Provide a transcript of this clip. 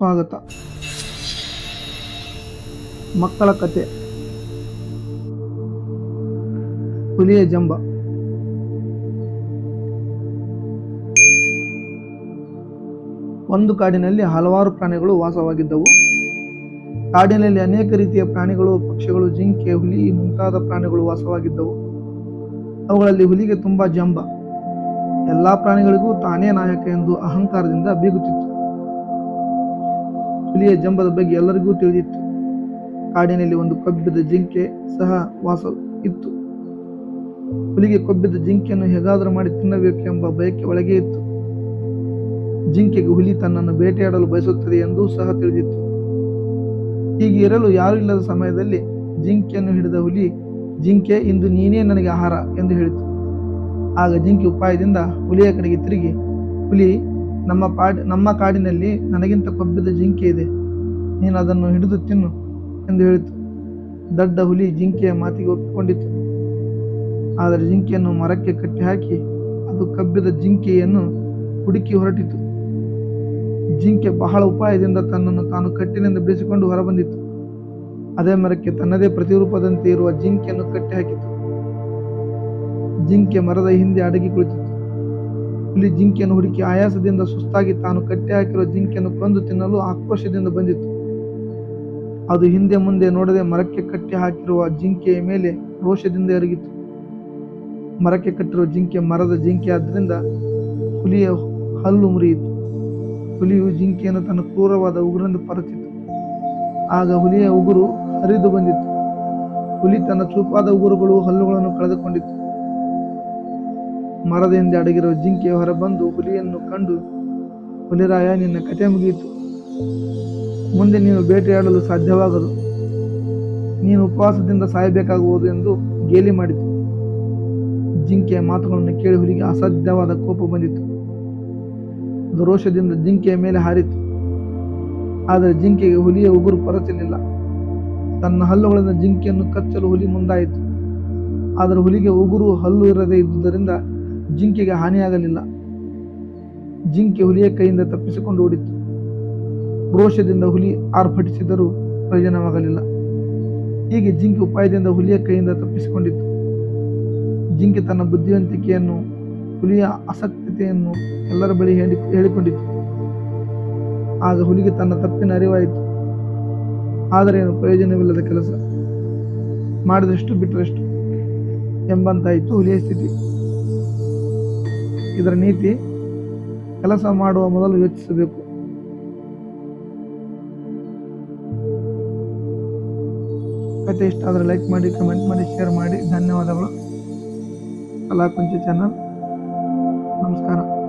ಸ್ವಾಗತ ಮಕ್ಕಳ ಕತೆ. ಹುಲಿಯ ಜಂಬ. ಒಂದು ಕಾಡಿನಲ್ಲಿ ಹಲವಾರು ಪ್ರಾಣಿಗಳು ವಾಸವಾಗಿದ್ದವು. ಕಾಡಿನಲ್ಲಿ ಅನೇಕ ರೀತಿಯ ಪ್ರಾಣಿಗಳು, ಪಕ್ಷಿಗಳು, ಜಿಂಕೆ, ಹುಲಿ ಮುಂತಾದ ಪ್ರಾಣಿಗಳು ವಾಸವಾಗಿದ್ದವು. ಅವುಗಳಲ್ಲಿ ಹುಲಿಗೆ ತುಂಬಾ ಜಂಬ. ಎಲ್ಲಾ ಪ್ರಾಣಿಗಳಿಗೂ ತಾನೇ ನಾಯಕ ಎಂದು ಅಹಂಕಾರದಿಂದ ಬೀಗುತ್ತಿತ್ತು. ಹುಲಿಯ ಜಂಬದ ಬಗ್ಗೆ ಎಲ್ಲರಿಗೂ ತಿಳಿದಿತ್ತು. ಕಾಡಿನಲ್ಲಿ ಒಂದು ಕೊಬ್ಬಿದ ಜಿಂಕೆ ಸಹ ವಾಸ ಇತ್ತು. ಹುಲಿಗೆ ಕೊಬ್ಬಿದ ಜಿಂಕೆಯನ್ನು ಹೇಗಾದರೂ ಮಾಡಿ ತಿನ್ನಬೇಕು ಎಂಬ ಬಯಕೆ ಒಳಗೆ ಇತ್ತು. ಜಿಂಕೆಗೆ ಹುಲಿ ತನ್ನನ್ನು ಬೇಟೆಯಾಡಲು ಬಯಸುತ್ತದೆ ಎಂದೂ ಸಹ ತಿಳಿದಿತ್ತು. ಹೀಗೆ ಇರಲು ಯಾರೂ ಇಲ್ಲದ ಸಮಯದಲ್ಲಿ ಜಿಂಕೆಯನ್ನು ಹಿಡಿದ ಹುಲಿ, ಜಿಂಕೆ, ಇಂದು ನೀನೇ ನನಗೆ ಆಹಾರ ಎಂದು ಹೇಳಿತು. ಆಗ ಜಿಂಕೆ ಉಪಾಯದಿಂದ ಹುಲಿಯ ಕಡೆಗೆ ತಿರುಗಿ, ಹುಲಿ ನಮ್ಮ ಪಾಡ್, ನಮ್ಮ ಕಾಡಿನಲ್ಲಿ ನನಗಿಂತ ಕೊಬ್ಬಿದ ಜಿಂಕೆ ಇದೆ. ನೀನು ಅದನ್ನು ಹಿಡಿದು ತಿನ್ನು ಎಂದು ಹೇಳಿತು. ದಡ್ಡ ಹುಲಿ ಜಿಂಕೆಯ ಮಾತಿಗೆ ಒಪ್ಪಿಕೊಂಡಿತು. ಆದರೆ ಜಿಂಕೆಯನ್ನು ಮರಕ್ಕೆ ಕಟ್ಟಿ ಹಾಕಿ ಅದು ಕಬ್ಬಿದ ಜಿಂಕೆಯನ್ನು ಹುಡುಕಿ ಹೊರಟಿತು. ಜಿಂಕೆ ಬಹಳ ಉಪಾಯದಿಂದ ತನ್ನನ್ನು ತಾನು ಕಟ್ಟಿನಿಂದ ಬಿಡಿಸಿಕೊಂಡು ಹೊರಬಂದಿತು. ಅದೇ ಮರಕ್ಕೆ ತನ್ನದೇ ಪ್ರತಿರೂಪದಂತೆ ಇರುವ ಜಿಂಕೆಯನ್ನು ಕಟ್ಟಿ ಹಾಕಿತು ಜಿಂಕೆ ಮರದ ಹಿಂದೆ ಅಡಗಿ ಕುಳಿತಿತ್ತು. ಹುಲಿ ಜಿಂಕೆಯನ್ನು ಹುಡುಕಿ ಆಯಾಸದಿಂದ ಸುಸ್ತಾಗಿ ತಾನು ಕಟ್ಟಿ ಹಾಕಿರುವ ಜಿಂಕೆಯನ್ನು ಕೊಂದು ತಿನ್ನಲು ಆಕ್ರೋಶದಿಂದ ಬಂದಿತ್ತು. ಅದು ಹಿಂದೆ ಮುಂದೆ ನೋಡದೆ ಮರಕ್ಕೆ ಕಟ್ಟಿ ಹಾಕಿರುವ ಜಿಂಕೆಯ ಮೇಲೆ ರೋಷದಿಂದ ಎರಗಿತು ಮರಕ್ಕೆ ಕಟ್ಟಿರುವ ಜಿಂಕೆ ಮರದ ಜಿಂಕೆ ಆದ್ದರಿಂದ ಹುಲಿಯ ಹಲ್ಲು ಮುರಿಯಿತು. ಹುಲಿಯು ಜಿಂಕೆಯನ್ನು ತನ್ನ ಕ್ರೂರವಾದ ಉಗುರಿಂದ ಪರಚಿತು ಆಗ ಹುಲಿಯ ಉಗುರು ಹರಿದು ಬಂದಿತ್ತು. ಹುಲಿ ತನ್ನ ಚೂಪಾದ ಉಗುರುಗಳು ಹಲ್ಲುಗಳನ್ನು ಕಳೆದುಕೊಂಡಿತು ಮರದ ಹಿಂದೆ ಅಡಗಿರುವ ಜಿಂಕೆ ಹೊರಬಂದು ಹುಲಿಯನ್ನು ಕಂಡು, ಹುಲಿರಾಯ, ನಿನ್ನ ಕತೆ ಮುಗಿಯಿತು. ಮುಂದೆ ನೀನು ಬೇಟೆಯಾಡಲು ಸಾಧ್ಯವಾಗದು. ನೀನು ಉಪವಾಸದಿಂದ ಸಾಯಬೇಕಾಗುವುದು ಎಂದು ಗೇಲಿ ಮಾಡಿತು. ಜಿಂಕೆಯ ಮಾತುಗಳನ್ನು ಕೇಳಿ ಹುಲಿಗೆ ಅಸಾಧ್ಯವಾದ ಕೋಪ ಬಂದಿತು. ದುರೋಷದಿಂದ ಜಿಂಕೆಯ ಮೇಲೆ ಹಾರಿತು. ಆದರೆ ಜಿಂಕೆಗೆ ಹುಲಿಯ ಉಗುರು ಪರಚಲಿಲ್ಲ ತನ್ನ ಹಲ್ಲುಗಳಿಂದ ಜಿಂಕೆಯನ್ನು ಕಚ್ಚಲು ಹುಲಿ ಮುಂದಾಯಿತು. ಆದರೆ ಹುಲಿಗೆ ಉಗುರು ಹಲ್ಲು ಇರದೇ ಇದ್ದುದರಿಂದ ಜಿಂಕೆಗೆ ಹಾನಿಯಾಗಲಿಲ್ಲ. ಜಿಂಕೆ ಹುಲಿಯ ಕೈಯಿಂದ ತಪ್ಪಿಸಿಕೊಂಡು ಓಡಿತು ರೋಷದಿಂದ ಹುಲಿ ಆರ್ಭಟಿಸಿದರೂ ಪ್ರಯೋಜನವಾಗಲಿಲ್ಲ. ಹೀಗೆ ಜಿಂಕೆ ಉಪಾಯದಿಂದ ಹುಲಿಯ ಕೈಯಿಂದ ತಪ್ಪಿಸಿಕೊಂಡಿತು ಜಿಂಕೆ ತನ್ನ ಬುದ್ಧಿವಂತಿಕೆಯನ್ನು, ಹುಲಿಯ ಆಸಕ್ತತೆಯನ್ನು ಎಲ್ಲರ ಬಳಿ ಹೇಳಿ ಹೇಳಿಕೊಂಡಿತು ಆಗ ಹುಲಿಗೆ ತನ್ನ ತಪ್ಪಿನ ಅರಿವಾಯಿತು. ಆದರೆ ಏನು ಪ್ರಯೋಜನವಿಲ್ಲದ ಕೆಲಸ ಮಾಡಿದಷ್ಟು ಬಿಟ್ಟರಷ್ಟು ಎಂಬಂತಾಯಿತು ಹುಲಿಯ ಸ್ಥಿತಿ. ಇದರ ನೀತಿ ಕೆಲಸ ಮಾಡುವ ಮೊದಲು ಯೋಚಿಸಬೇಕು. ಕತೆ ಇಷ್ಟ ಆದರೆ ಲೈಕ್ ಮಾಡಿ ಕಮೆಂಟ್ ಮಾಡಿ ಶೇರ್ ಮಾಡಿ. ಧನ್ಯವಾದಗಳು. ಕಲಾಕುಂಚ ಚಾನಲ್ ನಮಸ್ಕಾರ.